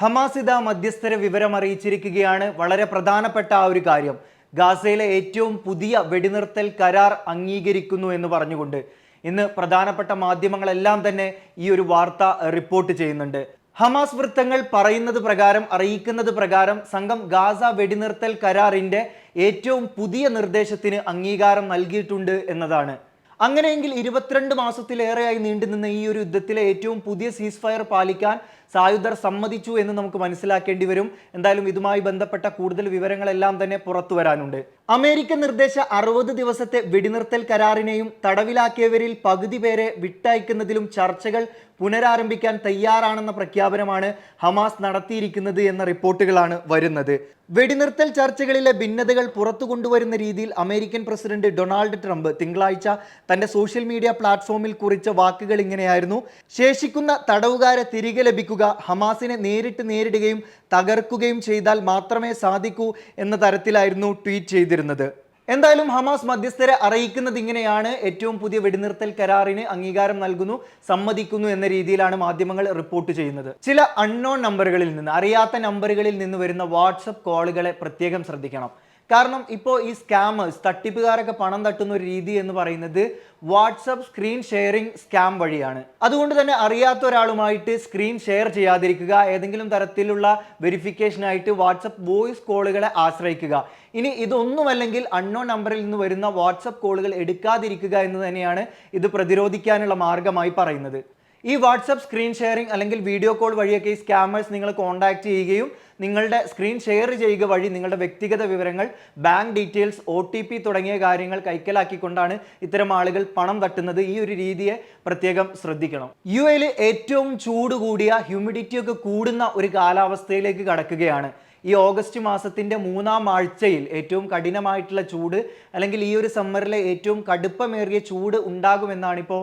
ഹമാസിദ മധ്യസ്ഥരെ വിവരം അറിയിച്ചിരിക്കുകയാണ്. വളരെ പ്രധാനപ്പെട്ട ആ ഒരു കാര്യം. ഗാസയിലെ ഏറ്റവും പുതിയ വെടിനിർത്തൽ കരാർ അംഗീകരിക്കുന്നു എന്ന് പറഞ്ഞുകൊണ്ട് ഇന്ന് പ്രധാനപ്പെട്ട മാധ്യമങ്ങളെല്ലാം തന്നെ ഈ ഒരു വാർത്ത റിപ്പോർട്ട് ചെയ്യുന്നുണ്ട്. ഹമാസ് വൃത്തങ്ങൾ പറയുന്നത് പ്രകാരം അറിയിക്കുന്നത് പ്രകാരം സംഘം ഗാസ വെടിനിർത്തൽ കരാറിന്റെ ഏറ്റവും പുതിയ നിർദ്ദേശത്തിന് അംഗീകാരം നൽകിയിട്ടുണ്ട് എന്നതാണ്. അങ്ങനെയെങ്കിൽ ഇരുപത്തിരണ്ട് മാസത്തിലേറെയായി നീണ്ടുനിന്ന ഈ ഒരു യുദ്ധത്തിലെ ഏറ്റവും പുതിയ സീസ് ഫയർ പാലിക്കാൻ സായുധർ സമ്മതിച്ചു എന്ന് നമുക്ക് മനസ്സിലാക്കേണ്ടി വരും. എന്തായാലും ഇതുമായി ബന്ധപ്പെട്ട കൂടുതൽ വിവരങ്ങളെല്ലാം തന്നെ പുറത്തു വരാനുണ്ട്. അമേരിക്ക നിർദ്ദേശ അറുപത് ദിവസത്തെ വെടിനിർത്തൽ കരാറിനെയും തടവിലാക്കിയവരിൽ പകുതി പേരെ വിട്ടയക്കുന്നതിലും ചർച്ചകൾ പുനരാരംഭിക്കാൻ തയ്യാറാണെന്ന പ്രഖ്യാപനമാണ് ഹമാസ് നടത്തിയിരിക്കുന്നത് എന്ന റിപ്പോർട്ടുകളാണ് വരുന്നത്. വെടിനിർത്തൽ ചർച്ചകളിലെ ഭിന്നതകൾ പുറത്തു കൊണ്ടുവരുന്ന രീതിയിൽ അമേരിക്കൻ പ്രസിഡന്റ് ഡൊണാൾഡ് ട്രംപ് തിങ്കളാഴ്ച തന്റെ സോഷ്യൽ മീഡിയ പ്ലാറ്റ്ഫോമിൽ കുറിച്ച വാക്കുകൾ ഇങ്ങനെയായിരുന്നു. ശേഷിക്കുന്ന തടവുകാരെ തിരികെ ലഭിക്കുക ഹമാസിനെ നേരിട്ട് നേരിടുകയും തകർക്കുകയും ചെയ്താൽ മാത്രമേ സാധിക്കൂ എന്ന തരത്തിലായിരുന്നു ട്വീറ്റ് ചെയ്തിരുന്നത്. എന്തായാലും ഹമാസ് മധ്യസ്ഥരെ അറിയിക്കുന്നത് ഇങ്ങനെയാണ്. ഏറ്റവും പുതിയ വെടിനിർത്തൽ കരാറിന് അംഗീകാരം നൽകുന്നു സമ്മതിക്കുന്നു എന്ന രീതിയിലാണ് മാധ്യമങ്ങൾ റിപ്പോർട്ട് ചെയ്യുന്നത്. ചില അൺനോൺ നമ്പറുകളിൽ നിന്ന് അറിയാത്ത നമ്പറുകളിൽ നിന്ന് വരുന്ന വാട്സപ്പ് കോളുകളെ പ്രത്യേകം ശ്രദ്ധിക്കണം. കാരണം ഇപ്പോൾ ഈ സ്കാമേഴ്സ് തട്ടിപ്പുകാരൊക്കെ പണം തട്ടുന്ന ഒരു രീതി എന്ന് പറയുന്നത് വാട്സപ്പ് സ്ക്രീൻ ഷെയറിംഗ് സ്കാം വഴിയാണ്. അതുകൊണ്ട് തന്നെ അറിയാത്ത ഒരാളുമായിട്ട് സ്ക്രീൻ ഷെയർ ചെയ്യാതിരിക്കുക ഏതെങ്കിലും തരത്തിലുള്ള വെരിഫിക്കേഷനായിട്ട് വാട്സപ്പ് വോയിസ് കോളുകളെ ആശ്രയിക്കുക. ഇനി ഇതൊന്നുമല്ലെങ്കിൽ അൺനോൺ നമ്പറിൽ നിന്ന് വരുന്ന വാട്സപ്പ് കോളുകൾ എടുക്കാതിരിക്കുക എന്ന് തന്നെയാണ് ഇത് പ്രതിരോധിക്കാനുള്ള മാർഗമായി പറയുന്നത്. ഈ വാട്സപ്പ് സ്ക്രീൻ ഷെയറിംഗ് അല്ലെങ്കിൽ വീഡിയോ കോൾ വഴിയൊക്കെ ഈ സ്കാമേഴ്സ് നിങ്ങൾ കോൺടാക്ട് ചെയ്യുകയും നിങ്ങളുടെ സ്ക്രീൻ ഷെയർ ചെയ്യുക വഴി നിങ്ങളുടെ വ്യക്തിഗത വിവരങ്ങൾ ബാങ്ക് ഡീറ്റെയിൽസ് ഒ തുടങ്ങിയ കാര്യങ്ങൾ കൈക്കലാക്കിക്കൊണ്ടാണ് ഇത്തരം ആളുകൾ പണം തട്ടുന്നത്. ഈ ഒരു രീതിയെ പ്രത്യേകം ശ്രദ്ധിക്കണം. യു എയിൽ ഏറ്റവും ചൂട് കൂടിയ ഹ്യൂമിഡിറ്റി ഒക്കെ കൂടുന്ന ഒരു കാലാവസ്ഥയിലേക്ക് കടക്കുകയാണ്. ഈ ഓഗസ്റ്റ് മാസത്തിന്റെ മൂന്നാം ആഴ്ചയിൽ ഏറ്റവും കഠിനമായിട്ടുള്ള ചൂട് അല്ലെങ്കിൽ ഈ ഒരു സമ്മറിലെ ഏറ്റവും കടുപ്പമേറിയ ചൂട് ഉണ്ടാകുമെന്നാണ് ഇപ്പോൾ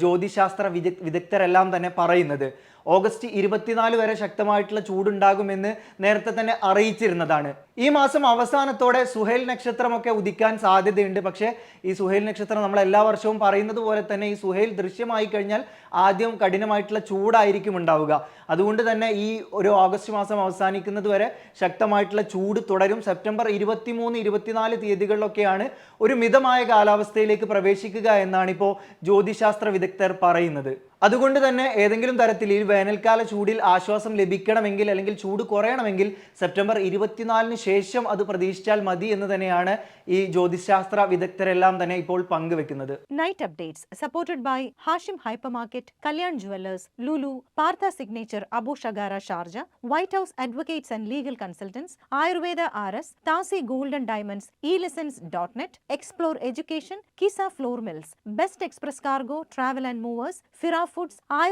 ജ്യോതിശാസ്ത്ര വിദഗ് വിദഗ്ധരെല്ലാം തന്നെ പറയുന്നത്. ഓഗസ്റ്റ് ഇരുപത്തിനാല് വരെ ശക്തമായിട്ടുള്ള ചൂടുണ്ടാകുമെന്ന് നേരത്തെ തന്നെ അറിയിച്ചിരുന്നതാണ്. ഈ മാസം അവസാനത്തോടെ സുഹേൽ നക്ഷത്രമൊക്കെ ഉദിക്കാൻ സാധ്യതയുണ്ട്. പക്ഷേ ഈ സുഹേൽ നക്ഷത്രം നമ്മൾ എല്ലാ വർഷവും പറയുന്നത് പോലെ തന്നെ ഈ സുഹേൽ ദൃശ്യമായി കഴിഞ്ഞാൽ ആദ്യം കഠിനമായിട്ടുള്ള ചൂടായിരിക്കും ഉണ്ടാവുക. അതുകൊണ്ട് തന്നെ ഈ ഒരു ഓഗസ്റ്റ് മാസം അവസാനിക്കുന്നത് വരെ ശക്തമായിട്ടുള്ള ചൂട് തുടരും. സെപ്റ്റംബർ ഇരുപത്തി മൂന്ന് ഇരുപത്തിനാല് തീയതികളിലൊക്കെയാണ് ഒരു മിതമായ കാലാവസ്ഥയിലേക്ക് പ്രവേശിക്കുക എന്നാണ് ഇപ്പോൾ ജ്യോതിശാസ്ത്ര വിദഗ്ധർ പറയുന്നത്. അതുകൊണ്ട് തന്നെ ഏതെങ്കിലും തരത്തിൽ ഈ വേനൽക്കാല ചൂടിൽ ആശ്വാസം ലഭിക്കണമെങ്കിൽ അല്ലെങ്കിൽ ചൂട് കുറയണമെങ്കിൽ സെപ്റ്റംബർ ഇരുപത്തിനാലിന് ശേഷം അത് പ്രതീക്ഷിച്ചാൽ മതി എന്ന് തന്നെയാണ് ഈ ജ്യോതിശാസ്ത്ര വിദഗ്ധരെല്ലാം തന്നെ ഇപ്പോൾ പങ്കുവെക്കുന്നത്. Night updates supported by Hashim hyper market Kalyan jewellers Lulu Partha signature Abu Shagara Sharjah white house advocates and legal consultants Ayurveda R S താസി golden diamonds E lessons dot net explore education Qissa flour mills best express cargo travel and movers ഫിറാഫ്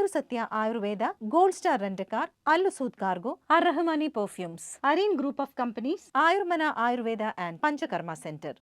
Satya Ayurveda, Gold Star Rent a Car, Al Sud Cargo, Ar Rahmani Perfumes, Areen Group of Companies, Ayurmana Ayurveda and Panchakarma Center.